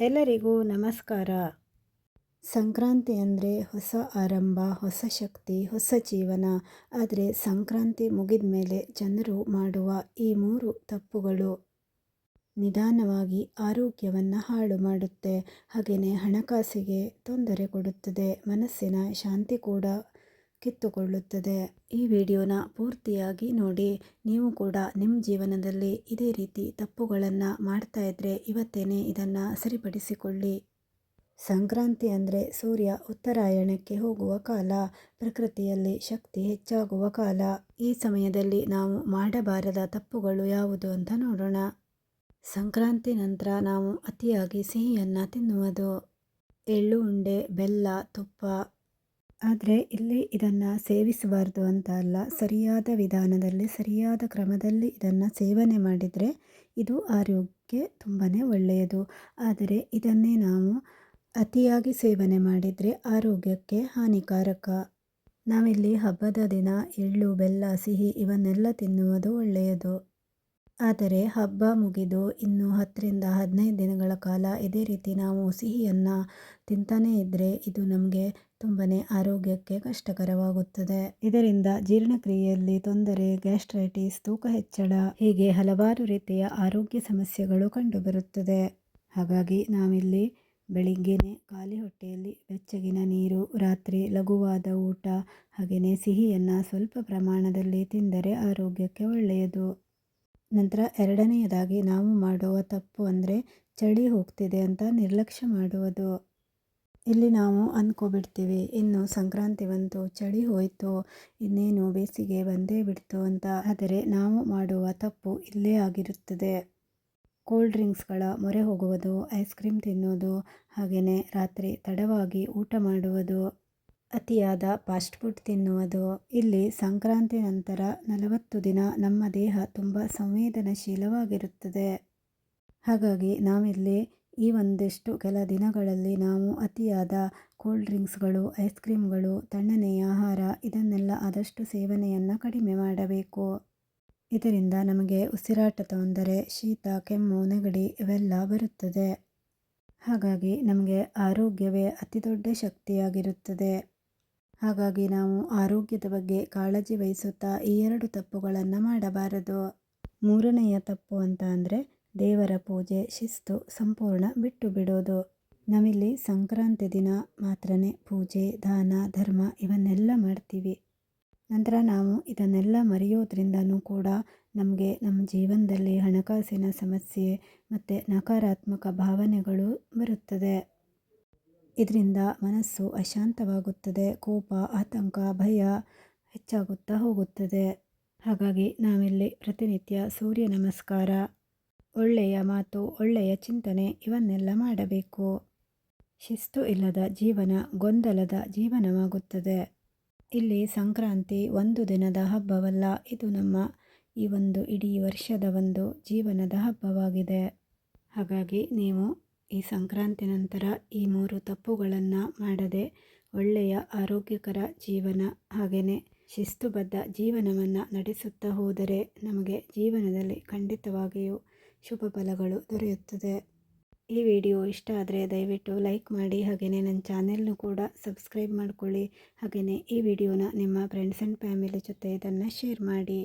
ಎಲ್ಲರಿಗೂ ನಮಸ್ಕಾರ. ಸಂಕ್ರಾಂತಿ ಅಂದರೆ ಹೊಸ ಆರಂಭ, ಹೊಸ ಶಕ್ತಿ, ಹೊಸ ಜೀವನ. ಆದರೆ ಸಂಕ್ರಾಂತಿ ಮುಗಿದ ಮೇಲೆ ಜನರು ಮಾಡುವ ಈ ಮೂರು ತಪ್ಪುಗಳು ನಿಧಾನವಾಗಿ ಆರೋಗ್ಯವನ್ನು ಹಾಳು ಮಾಡುತ್ತೆ. ಹಾಗೆಯೇ ಹಣಕಾಸಿಗೆ ತೊಂದರೆ ಕೊಡುತ್ತದೆ. ಮನಸ್ಸಿನ ಶಾಂತಿ ಕೂಡ ಕಿತ್ತುಕೊಳ್ಳುತ್ತದೆ. ಈ ವಿಡಿಯೋನ ಪೂರ್ತಿಯಾಗಿ ನೋಡಿ. ನೀವು ಕೂಡ ನಿಮ್ಮ ಜೀವನದಲ್ಲಿ ಇದೇ ರೀತಿ ತಪ್ಪುಗಳನ್ನು ಮಾಡ್ತಾ ಇದ್ದರೆ ಇವತ್ತೇನೆ ಇದನ್ನು ಸರಿಪಡಿಸಿಕೊಳ್ಳಿ. ಸಂಕ್ರಾಂತಿ ಅಂದರೆ ಸೂರ್ಯ ಉತ್ತರಾಯಣಕ್ಕೆ ಹೋಗುವ ಕಾಲ. ಪ್ರಕೃತಿಯಲ್ಲಿ ಶಕ್ತಿ ಹೆಚ್ಚಾಗುವ ಕಾಲ. ಈ ಸಮಯದಲ್ಲಿ ನಾವು ಮಾಡಬಾರದ ತಪ್ಪುಗಳು ಯಾವುದು ಅಂತ ನೋಡೋಣ. ಸಂಕ್ರಾಂತಿ ನಂತರ ನಾವು ಅತಿಯಾಗಿ ಸಿಹಿಯನ್ನು ತಿನ್ನುವುದು. ಎಳ್ಳು ಉಂಡೆ, ಬೆಲ್ಲ, ತುಪ್ಪ ಆದರೆ ಇಲ್ಲಿ ಇದನ್ನು ಸೇವಿಸಬಾರ್ದು ಅಂತ ಅಲ್ಲ. ಸರಿಯಾದ ವಿಧಾನದಲ್ಲಿ, ಸರಿಯಾದ ಕ್ರಮದಲ್ಲಿ ಇದನ್ನು ಸೇವನೆ ಮಾಡಿದರೆ ಇದು ಆರೋಗ್ಯಕ್ಕೆ ತುಂಬಾ ಒಳ್ಳೆಯದು. ಆದರೆ ಇದನ್ನೇ ನಾವು ಅತಿಯಾಗಿ ಸೇವನೆ ಮಾಡಿದರೆ ಆರೋಗ್ಯಕ್ಕೆ ಹಾನಿಕಾರಕ. ನಾವಿಲ್ಲಿ ಹಬ್ಬದ ದಿನ, ಎಳ್ಳು, ಬೆಲ್ಲ, ಸಿಹಿ ಇವನ್ನೆಲ್ಲ ತಿನ್ನುವುದು ಒಳ್ಳೆಯದು. ಆದರೆ ಹಬ್ಬ ಮುಗಿದು ಇನ್ನು ಹತ್ತರಿಂದ ಹದಿನೈದು ದಿನಗಳ ಕಾಲ ಇದೇ ರೀತಿ ನಾವು ಸಿಹಿಯನ್ನು ತಿಂತಾನೇ ಇದ್ದರೆ ಇದು ನಮಗೆ ತುಂಬಾ ಆರೋಗ್ಯಕ್ಕೆ ಕಷ್ಟಕರವಾಗುತ್ತದೆ. ಇದರಿಂದ ಜೀರ್ಣಕ್ರಿಯೆಯಲ್ಲಿ ತೊಂದರೆ, ಗ್ಯಾಸ್ಟ್ರೈಟಿಸ್, ತೂಕ ಹೆಚ್ಚಳ ಹೀಗೆ ಹಲವಾರು ರೀತಿಯ ಆರೋಗ್ಯ ಸಮಸ್ಯೆಗಳು ಕಂಡುಬರುತ್ತದೆ. ಹಾಗಾಗಿ ನಾವಿಲ್ಲಿ ಬೆಳಿಗ್ಗೆನೇ ಖಾಲಿ ಹೊಟ್ಟೆಯಲ್ಲಿ ಬೆಚ್ಚಗಿನ ನೀರು, ರಾತ್ರಿ ಲಘುವಾದ ಊಟ ಹಾಗೆಯೇ ಸಿಹಿಯನ್ನು ಸ್ವಲ್ಪ ಪ್ರಮಾಣದಲ್ಲಿ ತಿಂದರೆ ಆರೋಗ್ಯಕ್ಕೆ ಒಳ್ಳೆಯದು. ನಂತರ ಎರಡನೆಯದಾಗಿ ನಾವು ಮಾಡುವ ತಪ್ಪು ಅಂದರೆ ಚಳಿ ಹೋಗ್ತಿದೆ ಅಂತ ನಿರ್ಲಕ್ಷ್ಯ ಮಾಡುವುದು. ಇಲ್ಲಿ ನಾವು ಅಂದ್ಕೊಬಿಡ್ತೀವಿ ಇನ್ನು ಸಂಕ್ರಾಂತಿ ಬಂತು, ಚಳಿ ಹೋಯಿತು, ಇನ್ನೇನು ಬೇಸಿಗೆ ಬಂದೇ ಬಿಡ್ತು ಅಂತ. ಆದರೆ ನಾವು ಮಾಡುವ ತಪ್ಪು ಇಲ್ಲೇ ಆಗಿರುತ್ತದೆ. ಕೂಲ್ ಡ್ರಿಂಕ್ಸ್ಗಳ ಮೊರೆ ಹೋಗುವುದು, ಐಸ್ ಕ್ರೀಮ್ ತಿನ್ನೋದು ಹಾಗೆಯೇ ರಾತ್ರಿ ತಡವಾಗಿ ಊಟ ಮಾಡುವುದು. ಅತಿಯಾದ ಫಾಸ್ಟ್ ಫುಡ್ ತಿನ್ನುವುದು. ಇಲ್ಲಿ ಸಂಕ್ರಾಂತಿ ನಂತರ ನಲವತ್ತು ದಿನ ನಮ್ಮ ದೇಹ ತುಂಬ ಸಂವೇದನಶೀಲವಾಗಿರುತ್ತದೆ. ಹಾಗಾಗಿ ನಾವಿಲ್ಲಿ ಈ ಒಂದಿಷ್ಟು ಕೆಲ ದಿನಗಳಲ್ಲಿ ನಾವು ಅತಿಯಾದ ಕೂಲ್ ಡ್ರಿಂಕ್ಸ್ಗಳು, ಐಸ್ ಕ್ರೀಮ್ಗಳು, ತಣ್ಣನೆಯ ಆಹಾರ, ಇದನ್ನೆಲ್ಲ ಆದಷ್ಟು ಸೇವನೆಯನ್ನು ಕಡಿಮೆ ಮಾಡಬೇಕು. ಇದರಿಂದ ನಮಗೆ ಉಸಿರಾಟ ತೊಂದರೆ, ಶೀತ, ಕೆಮ್ಮು, ನೆಗಡಿ ಇವೆಲ್ಲ ಬರುತ್ತದೆ. ಹಾಗಾಗಿ ನಮಗೆ ಆರೋಗ್ಯವೇ ಅತಿ ದೊಡ್ಡ ಶಕ್ತಿಯಾಗಿರುತ್ತದೆ. ಹಾಗಾಗಿ ನಾವು ಆರೋಗ್ಯದ ಬಗ್ಗೆ ಕಾಳಜಿ ವಹಿಸುತ್ತಾ ಈ ಎರಡು ತಪ್ಪುಗಳನ್ನು ಮಾಡಬಾರದು. ಮೂರನೆಯ ತಪ್ಪು ಅಂತ ಅಂದರೆ ದೇವರ ಪೂಜೆ ಶಿಸ್ತು ಸಂಪೂರ್ಣ ಬಿಟ್ಟು ಬಿಡೋದು. ನಾವಿಲ್ಲಿ ಸಂಕ್ರಾಂತಿ ದಿನ ಮಾತ್ರ ಪೂಜೆ, ದಾನ, ಧರ್ಮ ಇವನ್ನೆಲ್ಲ ಮಾಡ್ತೀವಿ. ನಂತರ ನಾವು ಇದನ್ನೆಲ್ಲ ಮರೆಯೋದ್ರಿಂದನೂ ಕೂಡ ನಮಗೆ ನಮ್ಮ ಜೀವನದಲ್ಲಿ ಹಣಕಾಸಿನ ಸಮಸ್ಯೆ ಮತ್ತು ನಕಾರಾತ್ಮಕ ಭಾವನೆಗಳು ಬರುತ್ತದೆ. ಇದರಿಂದ ಮನಸ್ಸು ಅಶಾಂತವಾಗುತ್ತದೆ, ಕೋಪ, ಆತಂಕ, ಭಯ ಹೆಚ್ಚಾಗುತ್ತಾ ಹೋಗುತ್ತದೆ. ಹಾಗಾಗಿ ನಾವಿಲ್ಲಿ ಪ್ರತಿನಿತ್ಯ ಸೂರ್ಯ ನಮಸ್ಕಾರ, ಒಳ್ಳೆಯ ಮಾತು, ಒಳ್ಳೆಯ ಚಿಂತನೆ ಇವನ್ನೆಲ್ಲ ಮಾಡಬೇಕು. ಶಿಸ್ತು ಇಲ್ಲದ ಜೀವನ ಗೊಂದಲದ ಜೀವನವಾಗುತ್ತದೆ. ಇಲ್ಲಿ ಸಂಕ್ರಾಂತಿ ಒಂದು ದಿನದ ಹಬ್ಬವಲ್ಲ, ಇದು ನಮ್ಮ ಈ ಒಂದು ಇಡೀ ವರ್ಷದ ಒಂದು ಜೀವನದ ಹಬ್ಬವಾಗಿದೆ. ಹಾಗಾಗಿ ನೀವು ಈ ಸಂಕ್ರಾಂತಿ ನಂತರ ಈ ಮೂರು ತಪ್ಪುಗಳನ್ನು ಮಾಡದೆ ಒಳ್ಳೆಯ ಆರೋಗ್ಯಕರ ಜೀವನ ಹಾಗೆಯೇ ಶಿಸ್ತುಬದ್ಧ ಜೀವನವನ್ನು ನಡೆಸುತ್ತಾ ಹೋದರೆ ನಮಗೆ ಜೀವನದಲ್ಲಿ ಖಂಡಿತವಾಗಿಯೂ ಶುಭ ಫಲಗಳು ದೊರೆಯುತ್ತದೆ. ಈ ವಿಡಿಯೋ ಇಷ್ಟ ಆದರೆ ದಯವಿಟ್ಟು ಲೈಕ್ ಮಾಡಿ ಹಾಗೆಯೇ ನನ್ನ ಚಾನೆಲ್ನು ಕೂಡ ಸಬ್ಸ್ಕ್ರೈಬ್ ಮಾಡಿಕೊಳ್ಳಿ ಹಾಗೆಯೇ ಈ ವಿಡಿಯೋನ ನಿಮ್ಮ ಫ್ರೆಂಡ್ಸ್ ಆ್ಯಂಡ್ ಫ್ಯಾಮಿಲಿ ಜೊತೆ ಇದನ್ನು ಶೇರ್ ಮಾಡಿ.